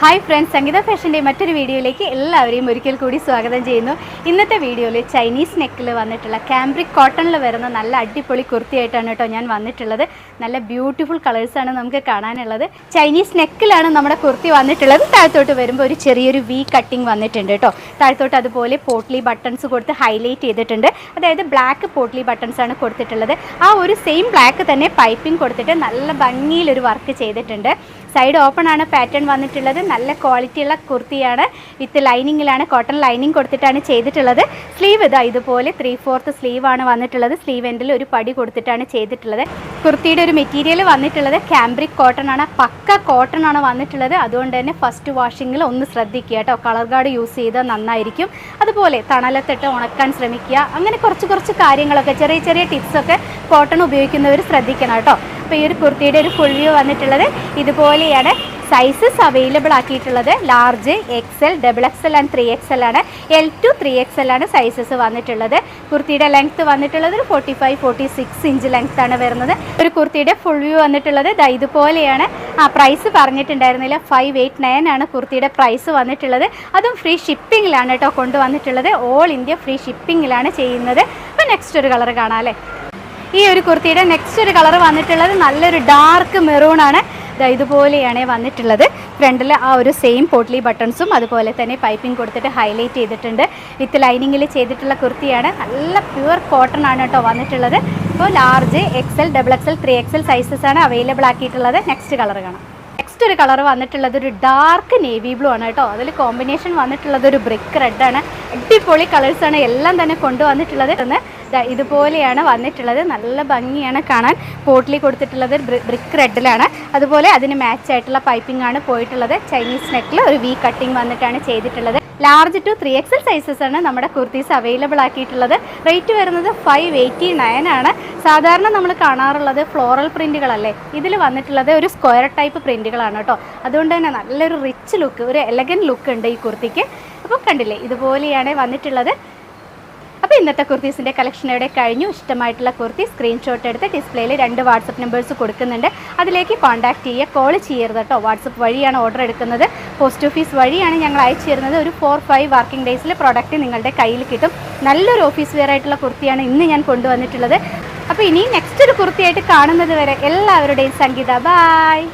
Hi friends സംഗീത ഫാഷന്റെ മറ്റൊരു വീഡിയോയിലേക്ക് എല്ലാവരെയും ഒരിക്കൽ കൂടി സ്വാഗതം ചെയ്യുന്നു. ഇന്നത്തെ വീഡിയോയിൽ ചൈനീസ് നെക്കിൽ വന്നിട്ടുള്ള കാംബ്രിക് കോട്ടണിൽ വരുന്ന നല്ല അടിപൊളി കുർത്തിയായിട്ടാണ് കേട്ടോ ഞാൻ വന്നിട്ടുള്ളത്. നല്ല ബ്യൂട്ടിഫുൾ കളേഴ്സാണ് നമുക്ക് കാണാനുള്ളത്. ചൈനീസ് നെക്കിലാണ് നമ്മുടെ കുർത്തി വന്നിട്ടുള്ളത്. താഴത്തോട്ട് വരുമ്പോൾ ഒരു ചെറിയൊരു വി കട്ടിങ് വന്നിട്ടുണ്ട് കേട്ടോ. താഴത്തോട്ട് അതുപോലെ പോട്ട്ലി ബട്ടൺസ് കൊടുത്ത് ഹൈലൈറ്റ് ചെയ്തിട്ടുണ്ട്. അതായത് ബ്ലാക്ക് പോട്ട്ലി ബട്ടൺസ് ആണ് കൊടുത്തിട്ടുള്ളത്. ആ ഒരു സെയിം ബ്ലാക്ക് തന്നെ പൈപ്പിംഗ് കൊടുത്തിട്ട് നല്ല ഭംഗിയിലൊരു വർക്ക് ചെയ്തിട്ടുണ്ട്. സൈഡ് ഓപ്പൺ ആണ് പാറ്റേൺ വന്നിട്ടുള്ളത്. നല്ല ക്വാളിറ്റിയുള്ള കുർത്തിയാണ്. വിത്ത് ലൈനിങ്ങിലാണ് കോട്ടൺ ലൈനിങ് കൊടുത്തിട്ടാണ് ചെയ്തിട്ടുള്ളത്. സ്ലീവ് ഇതാ ഇതുപോലെ ത്രീ ഫോർത്ത് സ്ലീവ് ആണ് വന്നിട്ടുള്ളത്. സ്ലീവ് എൻഡിൽ ഒരു പടി കൊടുത്തിട്ടാണ് ചെയ്തിട്ടുള്ളത്. കുർത്തിയുടെ ഒരു മെറ്റീരിയൽ വന്നിട്ടുള്ളത് ക്യാമ്പ്രിക് കോട്ടൺ ആണ്. പക്ക കോട്ടൺ ആണ് വന്നിട്ടുള്ളത്. അതുകൊണ്ട് തന്നെ ഫസ്റ്റ് വാഷിങ്ങിൽ ഒന്ന് ശ്രദ്ധിക്കുക കേട്ടോ. കളർ ഗാർഡ് യൂസ് ചെയ്താൽ നന്നായിരിക്കും. അതുപോലെ തണലത്തിട്ട് ഉണക്കാൻ ശ്രമിക്കുക. അങ്ങനെ കുറച്ച് കുറച്ച് കാര്യങ്ങളൊക്കെ ചെറിയ ചെറിയ ടിപ്സൊക്കെ കോട്ടൺ ഉപയോഗിക്കുന്നവർ ശ്രദ്ധിക്കണം കേട്ടോ. അപ്പോൾ ഈ ഒരു കുർത്തിയുടെ ഒരു ഫുൾ വ്യൂ വന്നിട്ടുള്ളത് ഇതുപോലെയാണ്. Sizes available ആക്കിയിട്ടുള്ളത് large XL double XL and three XL ആണ്. എൽ ടു ത്രീ എക്സൽ ആണ് സൈസസ് വന്നിട്ടുള്ളത്. കുർത്തിയുടെ ലെങ്ത് വന്നിട്ടുള്ളത് ഒരു forty five forty six inch length ആണ് വരുന്നത്. ഒരു കുർത്തിയുടെ ഫുൾ വ്യൂ വന്നിട്ടുള്ളത് ദാ ഇതുപോലെയാണ്. ആ പ്രൈസ് പറഞ്ഞിട്ടുണ്ടായിരുന്നില്ല. ഫൈവ് എയ്റ്റ് നയൻ ആണ് കുർത്തിയുടെ പ്രൈസ് വന്നിട്ടുള്ളത്. അതും ഫ്രീ ഷിപ്പിങ്ങിലാണ് കേട്ടോ കൊണ്ടുവന്നിട്ടുള്ളത്. ഓൾ ഇന്ത്യ ഫ്രീ ഷിപ്പിങ്ങിലാണ് ചെയ്യുന്നത്. അപ്പോൾ നെക്സ്റ്റ് ഒരു കളർ കാണാം അല്ലേ? ഈ ഒരു കുർത്തിയുടെ നെക്സ്റ്റ് ഒരു കളർ വന്നിട്ടുള്ളത് നല്ലൊരു ഡാർക്ക് മെറൂൺ ആണ്. ഇതുപോലെയാണ് വന്നിട്ടുള്ളത്. ഫ്രണ്ടിൽ ആ ഒരു സെയിം പോട്ട്ലി ബട്ടൺസും അതുപോലെ തന്നെ പൈപ്പിംഗ് കൊടുത്തിട്ട് ഹൈലൈറ്റ് ചെയ്തിട്ടുണ്ട്. വിത്ത് ലൈനിങ്ങിൽ ചെയ്തിട്ടുള്ള കുർത്തിയാണ്. നല്ല പ്യുവർ കോട്ടൺ ആണ് കേട്ടോ വന്നിട്ടുള്ളത്. ഇപ്പോൾ large XL double XL three XL sizes ആണ് അവൈലബിൾ ആക്കിയിട്ടുള്ളത്. നെക്സ്റ്റ് കളർ കാണാം. നെക്സ്റ്റ് ഒരു കളർ വന്നിട്ടുള്ളത് ഒരു ഡാർക്ക് നേവി ബ്ലൂ ആണ് കേട്ടോ. അതിൽ കോമ്പിനേഷൻ വന്നിട്ടുള്ളത് ഒരു ബ്രിക്ക് റെഡ് ആണ്. അടിപൊളി കളേഴ്സാണ് എല്ലാം തന്നെ കൊണ്ടുവന്നിട്ടുള്ളത്. എന്ന് ഇതുപോലെയാണ് വന്നിട്ടുള്ളത്. നല്ല ഭംഗിയാണ് കാണാൻ. പോട്ടിലി കൊടുത്തിട്ടുള്ളത് ബ്രിക്ക് റെഡിലാണ് അതുപോലെ അതിന് മാച്ച് ആയിട്ടുള്ള പൈപ്പിംഗ് ആണ് പോയിട്ടുള്ളത്. ചൈനീസ് നെക്കിൽ ഒരു വി കട്ടിംഗ് വന്നിട്ടാണ് ചെയ്തിട്ടുള്ളത്. Large to three XL sizes ആണ് നമ്മുടെ കുർത്തീസ് അവൈലബിൾ ആക്കിയിട്ടുള്ളത്. റേറ്റ് വരുന്നത് ഫൈവ് എയ്റ്റി നയൻ ആണ്. സാധാരണ നമ്മൾ കാണാറുള്ളത് ഫ്ലോറൽ പ്രിന്റുകളല്ലേ ഇതിൽ വന്നിട്ടുള്ളത് ഒരു സ്ക്വയർ ടൈപ്പ് പ്രിന്റുകളാണ് കേട്ടോ. അതുകൊണ്ട് തന്നെ നല്ലൊരു റിച്ച് ലുക്ക് ഒരു എലഗൻ ലുക്ക് ഉണ്ട് ഈ കുർത്തിക്ക്. അപ്പോൾ കണ്ടില്ലേ ഇതുപോലെയാണ് വന്നിട്ടുള്ളത്. ഇന്നത്തെ കുർത്തീസിന്റെ കളക്ഷൻ ഇവിടെ കഴിഞ്ഞു. ഇഷ്ടമായിട്ടുള്ള കുർത്തി സ്ക്രീൻഷോട്ട് എടുത്ത് ഡിസ്പ്ലേയിൽ രണ്ട് വാട്സപ്പ് നമ്പേഴ്സ് കൊടുക്കുന്നുണ്ട്. അതിലേക്ക് കോൺടാക്ട് ചെയ്യുക കോൾ ചെയ്യരുത് കേട്ടോ വാട്സപ്പ് വഴിയാണ് ഓർഡർ എടുക്കുന്നത്. പോസ്റ്റ് ഓഫീസ് വഴിയാണ് ഞങ്ങൾ അയച്ചു തരുന്നത് ഒരു ഫോർ ഫൈവ് വർക്കിംഗ് ഡേയ്സിൽ പ്രോഡക്റ്റ് നിങ്ങളുടെ കയ്യിൽ കിട്ടും. നല്ലൊരു ഓഫീസ് വെയർ ആയിട്ടുള്ള കുർത്തിയാണ് ഇന്ന് ഞാൻ കൊണ്ടുവന്നിട്ടുള്ളത്. അപ്പോൾ ഇനി നെക്സ്റ്റ് ഒരു കുർത്തിയായിട്ട് കാണുന്നത് വരെ എല്ലാവരുടെയും സംഗീത. ബായ്